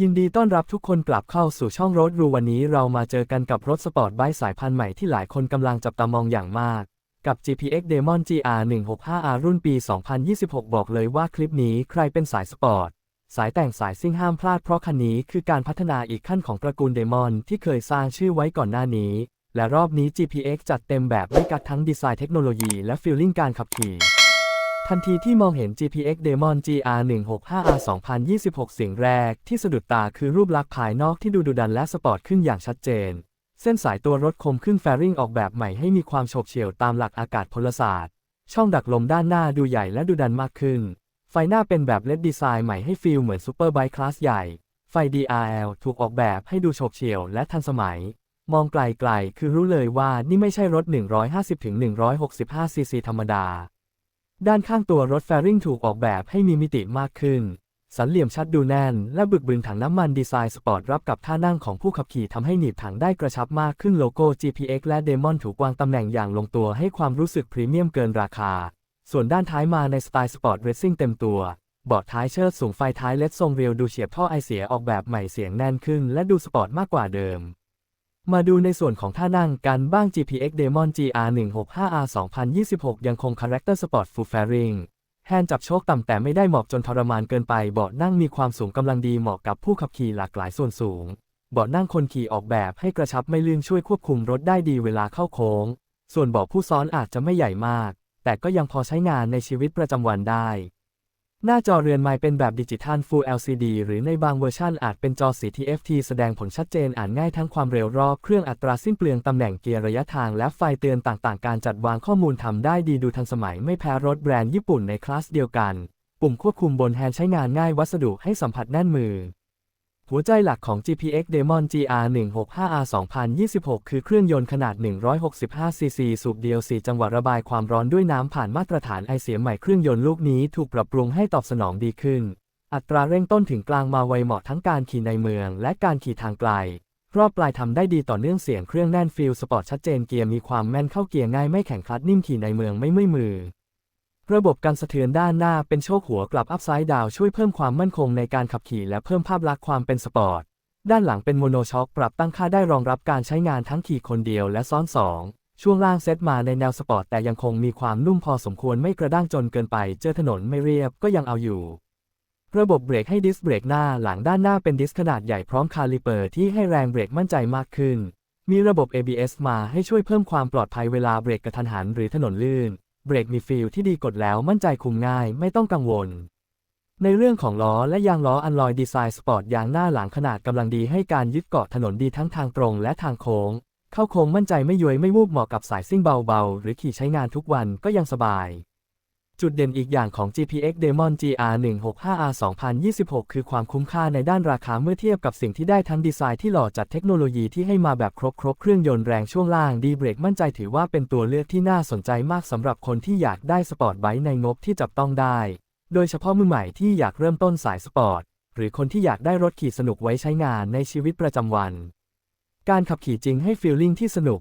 ยินดีต้อนรับทุกคนกลับเข้าสู่ช่องรถรูวันนี้เรามาเจอกันกับรถสปอร์ตไบค์สายพันธุ์ใหม่ที่หลายคนกำลังจับตามองอย่างมาก กับ GPX Demon GR 165R รุ่นปี 2026 บอกเลยว่าคลิปนี้ใครเป็นสายสปอร์ต สายแต่งสายซิ่งห้ามพลาดเพราะคันนี้คือการพัฒนาอีกขั้นของตระกูลเดมอนที่เคยสร้างชื่อไว้ก่อนหน้านี้ และรอบนี้ GPX จัดเต็มแบบด้วยกัดทั้งดีไซน์เทคโนโลยีและฟีลลิ่งการขับขี่ ทันทีที่มองเห็น GPX Demon GR 165R 2026 สิ่งแรกที่สะดุดตาคือรูปลักษณ์ภายนอกที่ดูดุดันและสปอร์ตขึ้นอย่างชัดเจน เส้นสายตัวรถคมขึ้นแฟริงออกแบบใหม่ให้มีความโฉบเฉี่ยวตามหลักอากาศพลศาสตร์ ช่องดักลมด้านหน้าดูใหญ่และดูดันมากขึ้น ไฟหน้าเป็นแบบเลดดีไซน์ใหม่ให้ฟีลเหมือนซูเปอร์ไบค์คลาสใหญ่ ไฟ DRL ถูกออกแบบให้ดูโฉบเฉี่ยวและทันสมัยมองไกลๆ คือรู้เลยว่านี่ไม่ใช่รถ 150-165ซีซีธรรมดา ด้านข้างตัวรถแฟริงถูกออกแบบให้มีมิติมากขึ้น สันเหลี่ยมชัดดูแน่น และบึกบึนถังน้ำมันดีไซน์สปอร์ตรับกับท่านั่งของผู้ขับขี่ทำให้หนีบถังได้กระชับมากขึ้นโลโก้ GPX และ Demon ถูกวางตำแหน่งอย่างลงตัวให้ความรู้สึกพรีเมียมเกินราคา ส่วนด้านท้ายมาในสไตล์สปอร์ตเรซซิ่งเต็มตัวเบาะท้ายเชิดสูงไฟท้ายเลดทรงเรียวดูเฉียบท่อไอเสียออกแบบใหม่เสียงแน่นขึ้น และดูสปอร์ตมากกว่าเดิม มาดูในส่วนของท่านั่งกันบ้าง GPX Demon GR 165R 2026 ยังคงคาแรคเตอร์สปอร์ตฟูลแฟริงแฮนด์จับโชคต่ำแต่ไม่ได้หมอบจนทรมานเกินไปเบาะนั่งมีความสูงกำลังดีเหมาะกับผู้ขับขี่หลากหลายส่วนสูงเบาะนั่งคนขี่ออกแบบให้กระชับไม่ลื่นช่วยควบคุมรถได้ดีเวลาเข้าโค้ง ส่วนเบาะผู้ซ้อนอาจจะไม่ใหญ่มาก แต่ก็ยังพอใช้งานในชีวิตประจำวันได้ หน้าจอเรือนไม้เป็นแบบดิจิทัล Full LCD หรือในบางเวอร์ชันอาจเป็นจอสี TFT แสดงผลชัดเจนอ่านง่ายทั้งความเร็วรอบเครื่องอัตราสิ้นเปลืองตำแหน่งเกียร์ระยะทางและไฟเตือนต่างๆ การจัดวางข้อมูลทำได้ดีดูทันสมัยไม่แพ้รถแบรนด์ญี่ปุ่นในคลาสเดียวกัน ปุ่มควบคุมบนแฮนด์ใช้งานง่ายวัสดุให้สัมผัสแน่นมือ หัวใจหลักของ GPX Demon GR 165R 2026 คือเครื่องยนต์ขนาด 165cc สูบเดียว 4 จังหวะระบายความร้อนด้วยน้ำผ่านมาตรฐานไอเสียใหม่เครื่องยนต์ลูกนี้ถูกปรับปรุงให้ตอบสนองดีขึ้น อัตราเร่งต้นถึงกลางมาไวเหมาะทั้งการขี่ในเมืองและการขี่ทางไกล รอบปลายทำได้ดีต่อเนื่องเสียงเครื่องแน่นฟิลสปอร์ตชัดเจนเกียร์มีความแม่นเข้าเกียร์ง่ายไม่แข็งคลัดนิ่มขี่ในเมืองไม่เมื่อยมือ ระบบการสะเทือนด้านหน้าเป็นโชคหัวกลับอัพไซด์ดาวช่วยเพิ่มความมั่นคงในการขับขี่และเพิ่มภาพลักษณ์ความเป็นสปอร์ต ด้านหลังเป็นโมโนช็อคปรับตั้งค่าได้รองรับการใช้งานทั้งขี่คนเดียวและซ้อนสองช่วงล่างเซตมาในแนวสปอร์ตแต่ยังคงมีความนุ่มพอสมควรไม่กระด้างจนเกินไป เจอถนนไม่เรียบก็ยังเอาอยู่ ระบบเบรกให้ดิสเบรกหน้าหลังด้านหน้าเป็นดิสขนาดใหญ่พร้อมคาลิเปอร์ที่ให้แรงเบรกมั่นใจมากขึ้น มีระบบ ABS มาให้ช่วยเพิ่มความปลอดภัยเวลาเบรกกระทันหันหรือถนนลื่น เบรกมีฟีลที่ดีกดแล้วมั่นใจคุมง่ายไม่ต้องกังวล ในเรื่องของล้อและยางล้ออันลอยดีไซน์สปอร์ตยางหน้าหลังขนาดกำลังดีให้การยึดเกาะถนนดีทั้งทางตรงและทางโค้ง เข้าโค้งมั่นใจไม่ย้วยไม่วูบเหมาะกับสายซิ่งเบาๆ หรือขี่ใช้งานทุกวันก็ยังสบาย จุดเด่นอีกอย่างของ GPX Demon GR 165R 2026 คือความคุ้มค่าในด้านราคาเมื่อเทียบกับสิ่งที่ได้ทั้งดีไซน์ที่หล่อจัดเทคโนโลยีที่ให้มาแบบครบครบเครื่องยนต์แรงช่วงล่างดีเบรกมั่นใจถือว่าเป็นตัวเลือกที่น่าสนใจมากสำหรับคนที่อยากได้สปอร์ตไบค์ในงบที่จับต้องได้ โดยเฉพาะมือใหม่ที่อยากเริ่มต้นสายสปอร์ต หรือคนที่อยากได้รถขี่สนุกไว้ใช้งานในชีวิตประจำวัน การขับขี่จริงให้ฟีลลิ่งที่สนุก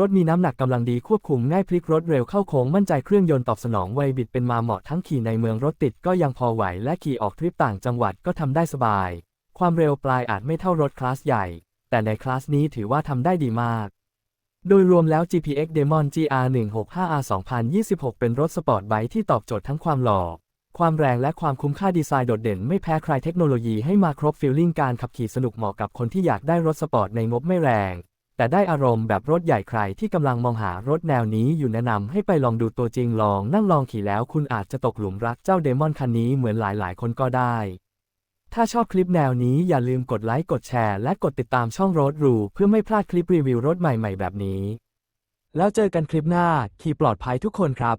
รถมีน้ำหนักกำลังดีควบคุมง่ายพลิกรถเร็วเข้าโค้งมั่นใจเครื่องยนต์ตอบสนองไวบิดเป็นมาเหมาะทั้งขี่ในเมืองรถติดก็ยังพอไหวและขี่ออกทริปต่างจังหวัดก็ทำได้สบาย ความเร็วปลายอาจไม่เท่ารถคลาสใหญ่ แต่ในคลาสนี้ถือว่าทำได้ดีมาก โดยรวมแล้ว GPX Demon GR 165R 2026 เป็นรถสปอร์ตไบค์ที่ตอบโจทย์ทั้งความหล่อ ความแรงและความคุ้มค่าดีไซน์โดดเด่นไม่แพ้ใครเทคโนโลยีให้มาครบฟีลลิ่งการขับขี่สนุกเหมาะกับคนที่อยากได้รถสปอร์ตในงบไม่แรง แต่ได้อารมณ์แบบรถใหญ่ใครที่กำลังมองหารถแนวนี้อยู่แนะนำให้ไปลองดูตัวจริงลองนั่งลองขี่แล้วคุณอาจจะตกหลุมรักเจ้าเดมอนคันนี้เหมือนหลายๆ คนก็ได้ ถ้าชอบคลิปแนวนี้อย่าลืมกดไลค์กดแชร์และกดติดตามช่องรถรูเพื่อไม่พลาดคลิปรีวิวรถใหม่ๆ แบบนี้ แล้วเจอกันคลิปหน้าขี่ปลอดภัยทุกคนครับ